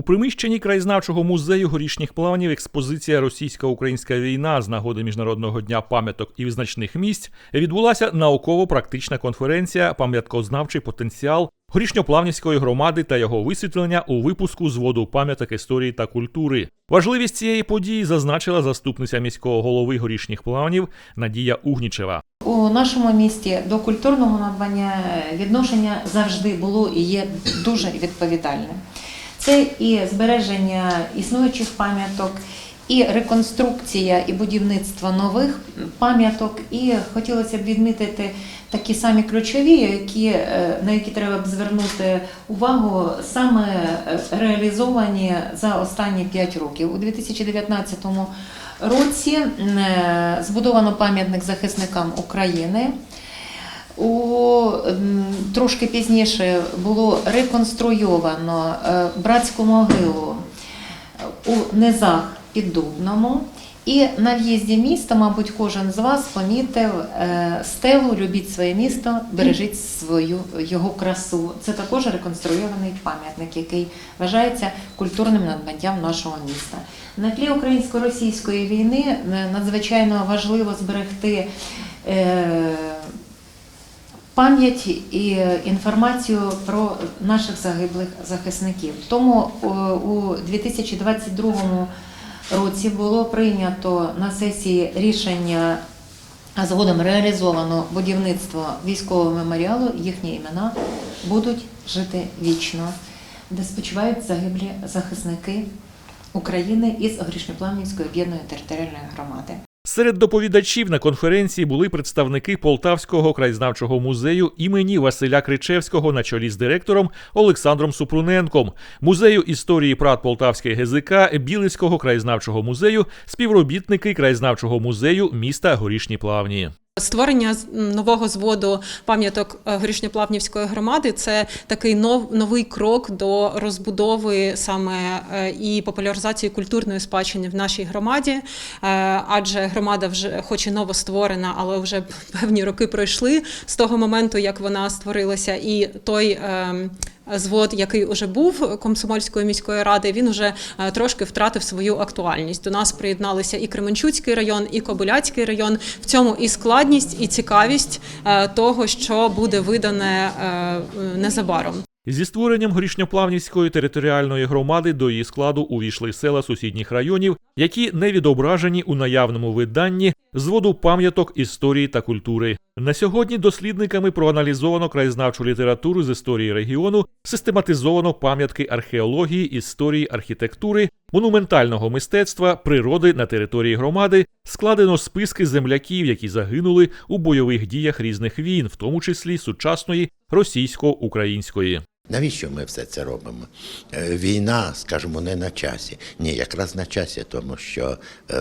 У приміщенні краєзнавчого музею горішніх плавнів експозиція Російсько-українська війна з нагоди Міжнародного дня пам'яток і визначних місць відбулася науково-практична конференція Пам'яткознавчий потенціал горішньоплавнівської громади та його висвітлення у випуску зводу пам'яток історії та культури. Важливість цієї події зазначила заступниця міського голови горішніх плавнів Надія Угнічева. У нашому місті до культурного надбання відношення завжди було і є дуже відповідальним. Це і збереження існуючих пам'яток, і реконструкція і будівництво нових пам'яток. І хотілося б відмітити такі самі ключові, які, е, на які треба б звернути увагу, саме е, реалізовані за останні 5 років. У 2019 році е, збудовано пам'ятник захисникам України. Трошки пізніше було реконструйовано е, братську могилу у низах під Дубному. І на в'їзді міста, мабуть, кожен з вас помітив е, стелу Любіть своє місто, бережіть свою його красу. Це також реконструйований пам'ятник, який вважається культурним надбанням нашого міста. На тлі українсько-російської війни е, надзвичайно важливо зберегти. Е, Пам'ять і інформацію про наших загиблих захисників. Тому у 2022 році було прийнято на сесії рішення, а згодом реалізовано будівництво військового меморіалу. Їхні імена будуть жити вічно, де спочивають загиблі захисники України із Горішньоплавнівської об'єднаної територіальної громади. Серед доповідачів на конференції були представники Полтавського краєзнавчого музею імені Василя Кричевського на чолі з директором Олександром Супруненком, музею історії прат Полтавської ГЗК, Білицького краєзнавчого музею, співробітники краєзнавчого музею міста Горішні Плавні. Створення нового зводу пам'яток е, Горішньоплавнівської громади це такий нов, новий крок до розбудови саме е, і популяризації культурної спадщини в нашій громаді. Е, Адже громада вже, хоч і новостворена, але вже певні роки пройшли з того моменту, як вона створилася, і той. Звод, який уже був Комсомольської міської ради, він уже е, трошки втратив свою актуальність. До нас приєдналися і Кременчуцький район, і Кобиляцький район. В цьому і складність, і цікавість е, того, що буде видане е, незабаром. Зі створенням Горішньоплавнівської територіальної громади до її складу увійшли села сусідніх районів, які не відображені у наявному виданні зводу пам'яток історії та культури. На сьогодні дослідниками проаналізовано краєзнавчу літературу з історії регіону, систематизовано пам'ятки археології, історії, архітектури, монументального мистецтва, природи на території громади, складено списки земляків, які загинули у бойових діях різних війн, в тому числі сучасної російсько-української. Навіщо ми все це робимо? Е, Війна, скажімо, не на часі. Ні, якраз на часі, тому що е,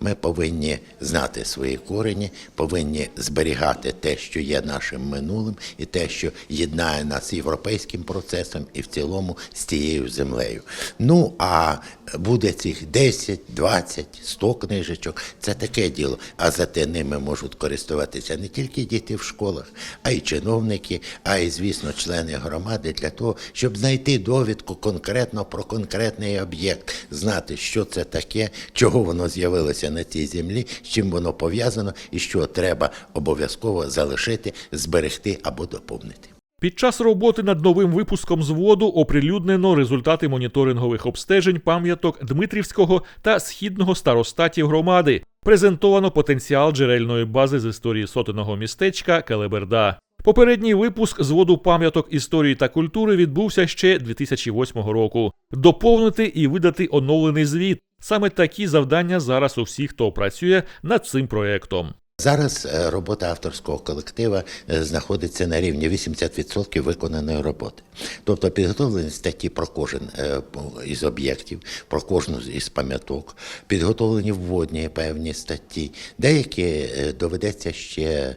ми повинні знати свої корені, повинні зберігати те, що є нашим минулим, і те, що єднає нас з європейським процесом і в цілому з тією землею. Ну а буде цих 10, 20, 100 книжечок, це таке діло. А зате ними можуть користуватися не тільки діти в школах, а й чиновники, а й, звісно, члени громади для того, щоб знайти довідку конкретно про конкретний об'єкт, знати, що це таке, чого воно з'явилося на цій землі, з чим воно пов'язано і що треба обов'язково залишити, зберегти або доповнити. Під час роботи над новим випуском зводу оприлюднено результати моніторингових обстежень пам'яток Дмитрівського та східного старостатів громади. Презентовано потенціал джерельної бази з історії сотеного містечка Келеберда. Попередній випуск зводу пам'яток історії та культури відбувся ще 2008 року. Доповнити і видати оновлений звіт. Саме такі завдання зараз у всіх, хто працює над цим проектом. Зараз е, робота авторського колектива е, знаходиться на рівні 80% виконаної роботи. Тобто підготовлені статті про кожен е, із об'єктів, про кожну із пам'яток, підготовлені вводні певні статті. Деякі доведеться ще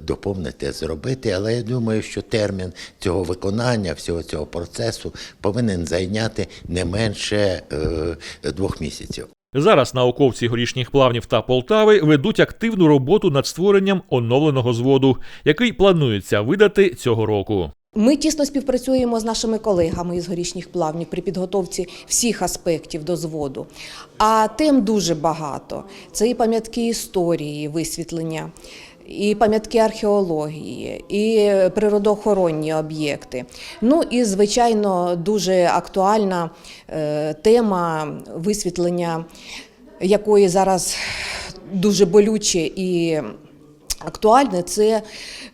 доповнити, зробити, але я думаю, що термін цього виконання, всього цього процесу повинен зайняти не менше двох місяців. Зараз науковці горішніх плавнів та Полтави ведуть активну роботу над створенням оновленого зводу, який планується видати цього року. Ми тісно співпрацюємо з нашими колегами із горішніх плавнів при підготовці всіх аспектів до зводу. А тем дуже багато. Це і пам'ятки історії, висвітлення, і пам'ятки археології, і природоохоронні об'єкти. Ну і звичайно дуже актуальна е, тема висвітлення, якої зараз дуже болюче і актуальне це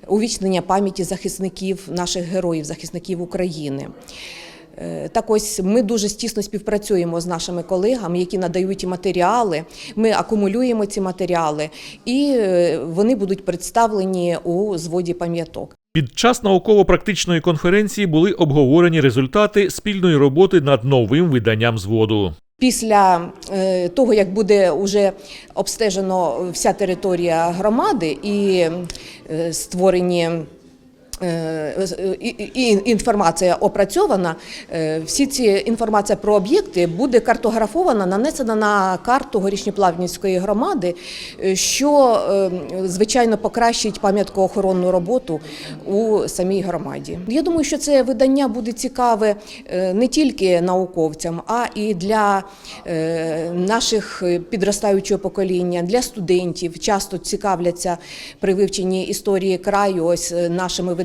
увічнення пам'яті захисників, наших героїв, захисників України. Е, Так ось ми дуже тісно співпрацюємо з нашими колегами, які надають і матеріали. Ми акумулюємо ці матеріали, і е, вони будуть представлені у зводі пам'яток. Під час науково-практичної конференції були обговорені результати спільної роботи над новим виданням зводу. Після е, того, як буде вже обстежено вся територія громади і створені і- і- і інформація опрацьована, е, всі ці інформація про об'єкти буде картографована, нанесена на карту горішньоплавнівської громади, е, що е, звичайно покращить пам'яткоохоронну роботу у самій громаді. Я думаю, що це видання буде цікаве е, не тільки науковцям, а і для е, наших підростаючого покоління, для студентів. Часто цікавляться при вивченні історії краю ось е, нашими виданнями,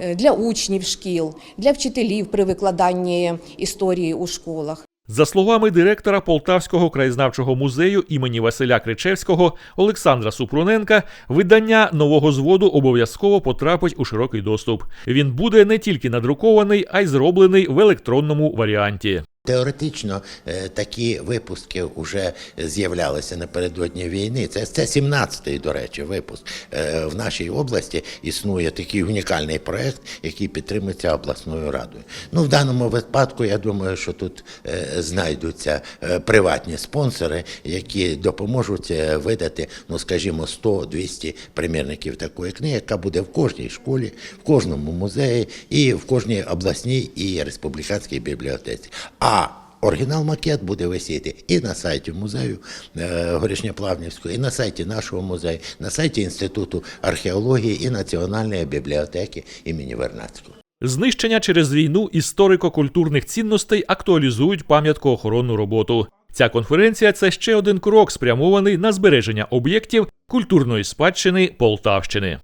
е, для учнів шкіл, для вчителів при викладанні історії у школах. За словами директора Полтавського краєзнавчого музею імені Василя Кричевського Олександра Супруненка, видання нового зводу обов'язково потрапить у широкий доступ. Він буде не тільки надрукований, а й зроблений в електронному варіанті. Теоретично е, такі випуски вже з'являлися напередодні війни. Це, це 17-й, до речі, випуск. Е, В нашій області існує такий унікальний проект, який підтримується обласною радою. Ну, в даному випадку, я думаю, що тут е, знайдуться приватні спонсори, які допоможуть видати, ну скажімо, 100-200 примірників такої книги, яка буде в кожній школі, в кожному музеї і в кожній обласній і республіканській бібліотеці. А оригінал макет буде висіти і на сайті музею е, Горішньоплавнівського, і на сайті нашого музею, на сайті Інституту археології і Національної бібліотеки імені Вернадського. Знищення через війну історико-культурних цінностей актуалізують пам'яткоохоронну роботу. Ця конференція це ще один крок, спрямований на збереження об'єктів культурної спадщини Полтавщини.